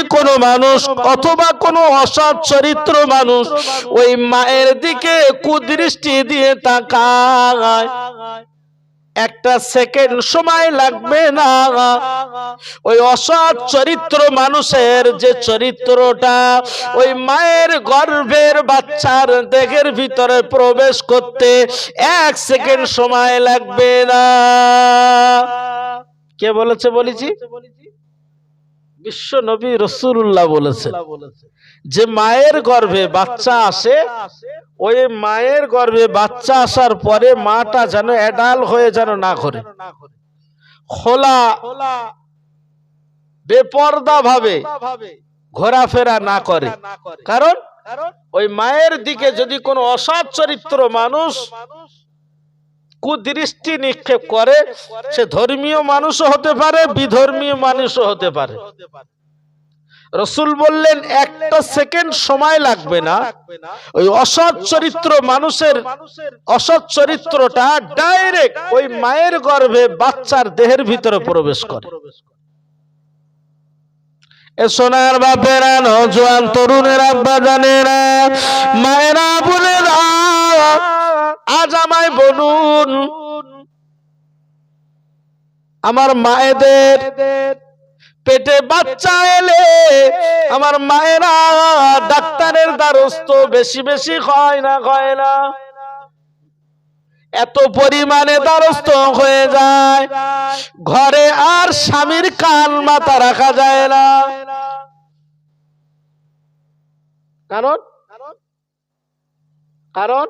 যদি কোনো মানুষ অথবা কোনো অসৎ চরিত্র মানুষ ওই মায়ের দিকে কুদৃষ্টি দিয়ে তাকায়, একটা সেকেন্ড সময় লাগবে না। ওই অসৎ চরিত্র মানুষের যে চরিত্রটা ওই মায়ের গর্ভের বাচ্চার দেহের ভিতরে প্রবেশ করতে এক সেকেন্ড সময় লাগবে না। কে বলেছে বলেছি? বিশ্ব নবী রসুল্লাহ বলেছে যে মায়ের গর্ভে বাচ্চা আসে, ওই মায়ের গর্ভে বাচ্চা আসার পরে মাটা যেন অ্যাডাল হয়ে যেন না করে খোলা বেপর্দা ভাবে ঘোরাফেরা না করে। কারণ? ওই মায়ের দিকে যদি কোনো অসৎ চরিত্র মানুষ কুদৃষ্টি নিক্ষেপ করে, সে ধর্মীয় মানুষও হতে পারে, বিধর্মীয় মানুষও হতে পারে। রসুল বললেন, একটা সেকেন্ড সময় লাগবে না। ওই অসৎ চরিত্র মানুষের অসৎ চরিত্রটা ডাইরেক্ট ওই মায়ের গর্ভে বাচ্চার দেহের ভিতরে প্রবেশ করে। সোনার বাপেরা নজওয়ান, তরুণের আব্বা জানেরা, মায়েরা বোনেরা আজ আমায় বলুন, আমার মায়েদের পেটে বাচ্চা এলে আমার মায়েরা ডাক্তারের দ্বারস্থ বেশি বেশি হয় না হয় না। এত পরিমাণে দ্বারস্থ হয়ে যায়, ঘরে আর স্বামীর কান মাথা রাখা যায় না। কারণ? কারণ?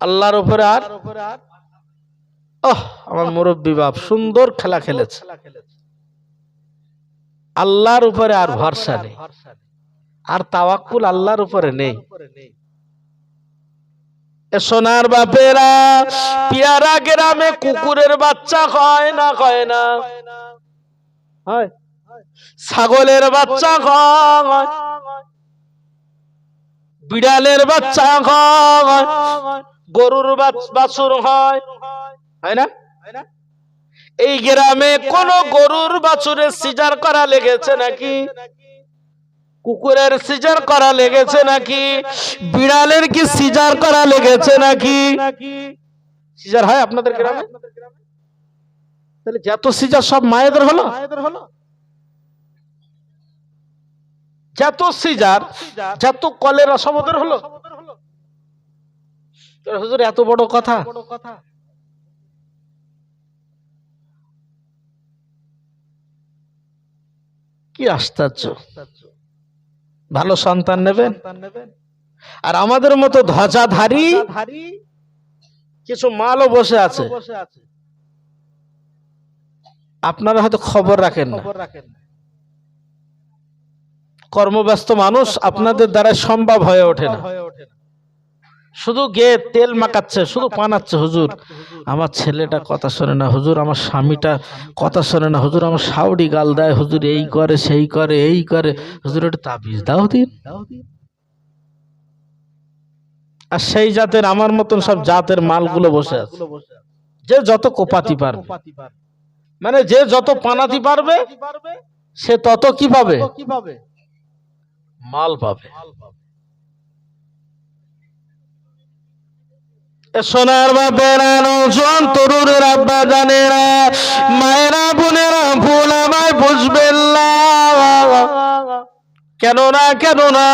আল্লাহর উপরে আর আমার মুরব্বী বাপ সুন্দর খেলা খেলেছে। আল্লাহর উপরে আর ভরসা নেই। আর তাওয়াক্কুল আল্লাহর উপরে নেই। সোনার বাপেরা, পিয়ারা গ্রামে কুকুরের বাচ্চা হয় না হয় না। ছাগলের বাচ্চা হয়। বিড়ালের বাচ্চা হয়। গরুর বাছুর হয়। না? এই গ্রামে কোন গরুর বাছুরের সিজার করা লেগেছে নাকি? কুকুরের সিজার করা লেগেছে নাকি? বিড়ালের কি সিজার করা লেগেছে নাকি? সিজার হয় আপনাদের গ্রামে? তাহলে যত সিজার সব মায়েদের হলো? যত সিজার, যত কলেরা সব ওদের হলো? হুজুর এত বড় কথা। কি আশ্চর্য। ভালো সন্তান নেবেন? আর আমাদের মতো ধ্বজাধারী কিছু মালও বসে আছে। আপনারা হয়তো খবর রাখেন না। কর্মব্যস্ত মানুষ আপনাদের দ্বারা সম্ভব হয়ে ওঠে না। শুধু গে তেল মাখাচ্ছে শুধু পানাচ্ছে হুজুর। আমার ছেলেটা কথা শোনে না হুজুর আমার স্বামীটা কথা শোনে না হুজুর আমার সাউডি গাল দেয় হুজুর এই করে সেই করে এই করে। হুজুর একটু তাবিজ দাও দিন। আর সেই জাতের আমার মতন সব জাতের মালগুলো বসে আছে। যে যত কোপাতি পারবে। মানে যে যত পানাতি পারবে সে তত কি পাবে। মাল পাবে। সোনার বাপেরা নজন তরুণের আব্বা জানেরা, মায়েরা, বোনেরা ভুল আমায় বুঝবেন না। কেন না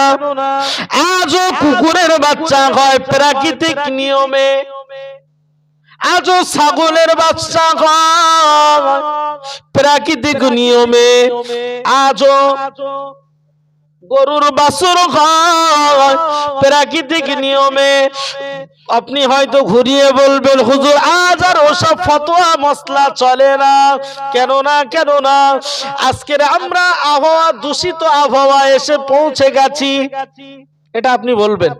আজও কুকুরের বাচ্চা হয় প্রাকৃতিক নিয়মে। আজও ছাগলের বাচ্চা হয় প্রাকৃতিক নিয়মে। আজও গরুর বাছুর হয়। প্রাকৃতিক নিয়মে আপনি হয়তো ঘুরিয়ে বলবেন হুজুর আজ আর ওসব ফতোয়া মশলা চলে না। কেন না কেন না আজকের আমরা আবহাওয়া দূষিত আবহাওয়া এসে পৌঁছে গেছি। এটা আপনি বলবেন?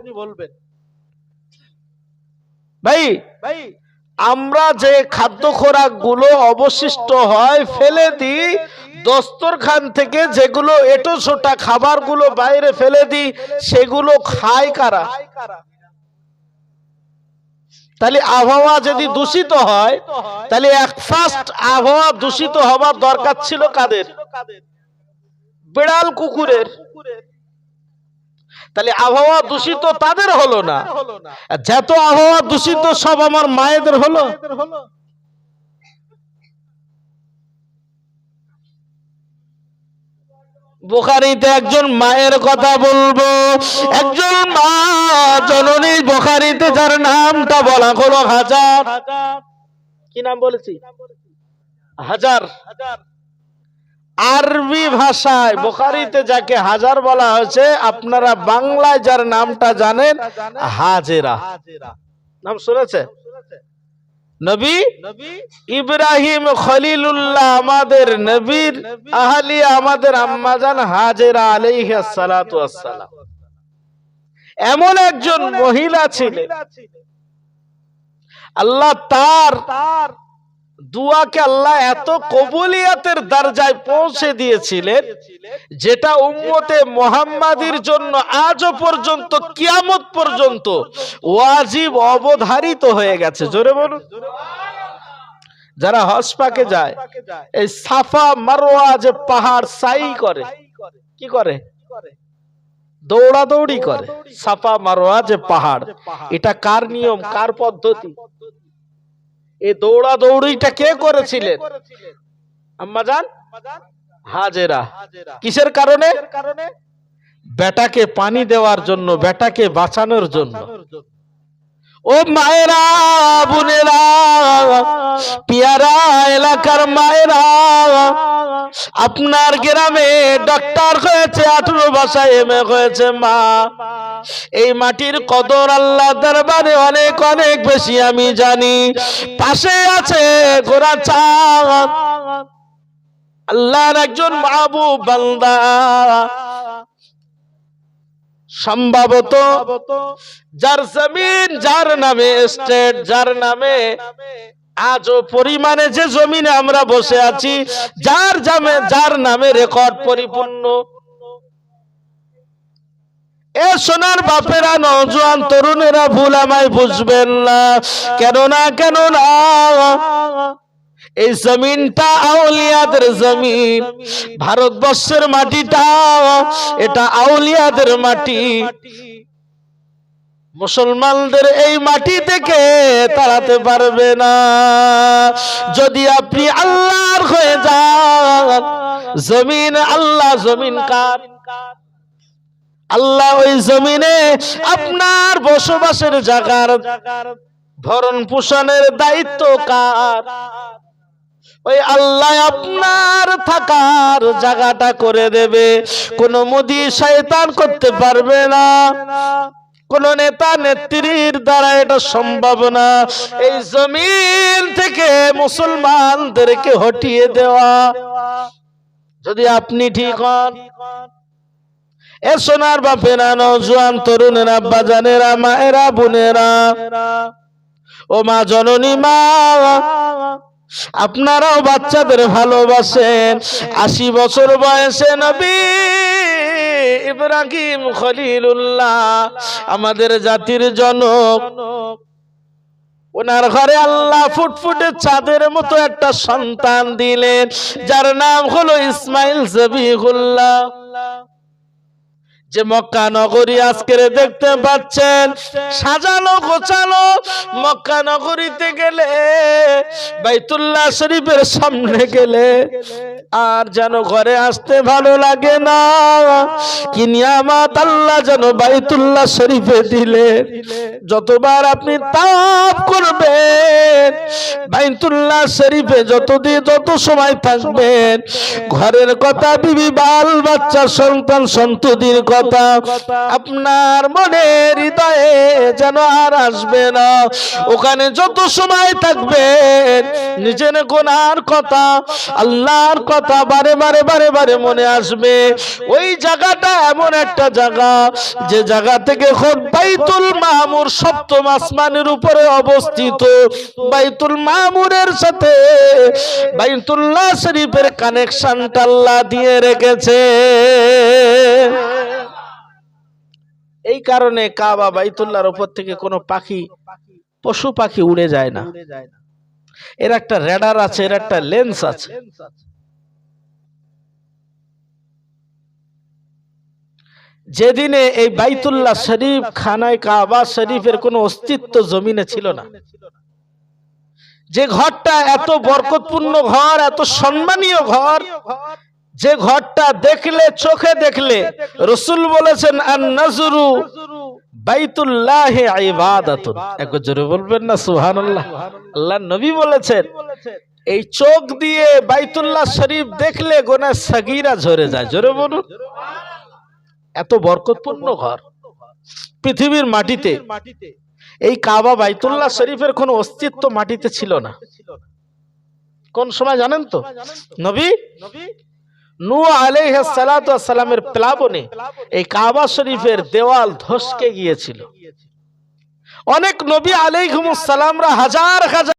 ভাই ভাই। আমরা যে খাদ্য খোরাকগুলো অবশিষ্ট হয় ফেলে দিই দস্তরখান থেকে যেগুলো এটো ছোটা খাবারগুলো বাইরে ফেলে দিই, সেগুলো খায় কারা? তাহলে আবহাওয়া যদি দূষিত হয়, তাহলে এক ফার্স্ট আবহাওয়া দূষিত হবার দরকার ছিল কাদের? বিড়াল, কুকুরের। তাহলে আবহাওয়া দূষিত তাদের হলো না। যত আবহাওয়া দূষিত সব আমার মায়েদের হলো। বোখারিতে একজন মায়ের কথা বলব। একজন মা জননী বোখারিতে যার নামটা বলা হলো হাজার। কি নাম বলেছি? হাজার। আরবি ভাষায় বোখারিতে যাকে হাজার বলা হয়েছে, আপনারা বাংলায় যার নামটা জানেন, হাজেরা। নাম শুনেছে? নবী? ইব্রাহিম খলিলুল্লাহ আমাদের নবীর আহলি আমাদের আম্মাজান হাজেরা আলাইহা সালাতু আসসালাম এমন একজন মহিলা ছিলেন। আল্লাহ তার দুয়াকে আল্লাহ এত কবুলিয়াতের দরজায় পৌঁছে দিয়েছিলেন যেটা উম্মতে মোহাম্মাদির জন্য আজও পর্যন্ত, কিয়ামত পর্যন্ত ওয়াজিব অবধারিত হয়ে গেছে। জোরে বলুন। যারা হজ পাকে যায়, এই সাফা মারোয়া যে পাহাড় সাই করে, কি করে? দৌড়াদৌড়ি করে। সাফা মারোয়া যে পাহাড়, এটা কার নিয়ম, কার পদ্ধতি? এই দৌড়া দৌড়িটা কে করেছিলেন? আম্মা জান? হাজেরা। কিসের কারণে? বেটাকে পানি দেওয়ার জন্য বেটাকে বাঁচানোর জন্য। ও মায়েরা, বোনেরা, পিয়ারা এলাকার মায়েরা, আপনার গ্রামে ডক্টর হয়েছে, আঠেরো ভাষায় এম হয়েছে মা। এই মাটির কদর আল্লাহ দরবারে অনেক অনেক বেশি আমি জানি। পাশে আছে গোরা চাঁদ আল্লাহর একজন বাবু বান্দা। সম্ভবত যার জমিন যার নামে স্টেট যার নামে আজও পরিমাণে যে জমিনে আমরা বসে আছি যার জামে যার নামে রেকর্ড পরিপূর্ণ। এ সোনার বাপেরা নজওয়ান তরুণেরা ভুল আমায় বুঝবেন না। কেননা কেননা এই জমিনটা আউলিয়াদের জমিন। ভারতবর্ষের মাটিটা, এটা আউলিয়াদের মাটি। মুসলমানদের এই মাটি থেকে তাড়াতে পারবে না। যদি আপনি আল্লাহর হয়ে যান, জমিন আল্লাহ, জমিন কার? আল্লাহ ওই জমিনে আপনার বসবাসের জায়গার ভরণ পোষণের দায়িত্ব কার? ওই আল্লাহ আপনার থাকার জায়গাটা করে দেবে। কোন মোদি শয়তান করতে পারবে না। কোন নেতা নেত্রীর দ্বারা এটা সম্ভব না। এই জমিন থেকে মুসলমানদেরকে হটিয়ে দেওয়া। যদি আপনি ঠিক হন। এ সোনার বাপেরা নজওয়ান তরুণেরা বাজানেরা, মায়েরা, বোনেরা। ও মা জননী মা আপনারাও বাচ্চাদের ভালোবাসেন। আশি বছর বয়সে নবী ইব্রাহিম খলিলুল্লাহ, আমাদের জাতির জনক। ওনার ঘরে আল্লাহ ফুটফুটে চাঁদের মতো একটা সন্তান দিলেন, যার নাম হলো ইসমাইল জবিহুল্লাহ। যে মক্কা নগরী আজকের দেখতে পাচ্ছেন, সাজানো গোছানো মক্কা নগরীতে গেলে, বাইতুল্লাহ শরীফের সামনে গেলে, আর যেন ঘরে আসতে ভালো লাগে না। কি নিয়ামাত আল্লাহ যেন বাইতুল্লাহ শরীফে দিলে, যতবার আপনি তাপ করবেন, বাইতুল্লাহ শরীফে যতদিন যত সময় থাকবেন, ঘরের কথা বিবি, বাল বাচ্চা, সন্তান, সন্ততির কথা, আপনার মনে হৃদয়ে যেন আর আসবে না। ওখানে যত সময় থাকবেন নিজের গোনার কথা, আল্লাহর কথা বারে বারে বারে বারে মনে আসবে। ওই জায়গাটা এমন একটা জায়গা, যে জায়গা থেকে বাইতুল মামুর সপ্তম আসমানের উপরে অবস্থিত। বাইতুল মামুরের সাথে বাইতুল্লাহ শরীফের কানেকশনটা আল্লাহ দিয়ে রেখেছে। এই কারণে কাবা বাইতুল্লাহর উপর থেকে কোনো পাখি পশু পাখি উড়ে যায় না। এর একটা রেডার আছে এর একটা লেন্স আছে। যেদিনে এই বাইতুল্লাহ শরীফ খানায় কাবা শরীফের কোনো অস্তিত্ব জমিনে ছিল না। যে ঘরটা এত বরকতপূর্ণ ঘর এত সম্মানীয় ঘর যে ঘরটা দেখলে চোখে দেখলে রসুল বলেছেন আর নজরু বাইতুল্লাহ ইবাদাতুন। একবার জোরে বলবেন না সুবহানাল্লাহ। আল্লাহ নবী বলেছেন এই চোখ দিয়ে বাইতুল্লাহ শরীফ দেখলে গোনা সাগীরা ঝরে যায়। জোরে বলুন। এত বরকতপূর্ণ ঘর। পৃথিবীর মাটিতে। এই কাবা বাইতুল্লাহ শরীফের কোনো অস্তিত্ব মাটিতে ছিল না। কোন সময় জানেন তো? নবী? নূ আলাইহিস সালাতু প্লাবনে এই কাবা শরীফের দেওয়াল ধসকে গিয়েছিল। অনেক নবী আলাইহুম সালামরা হাজার হাজার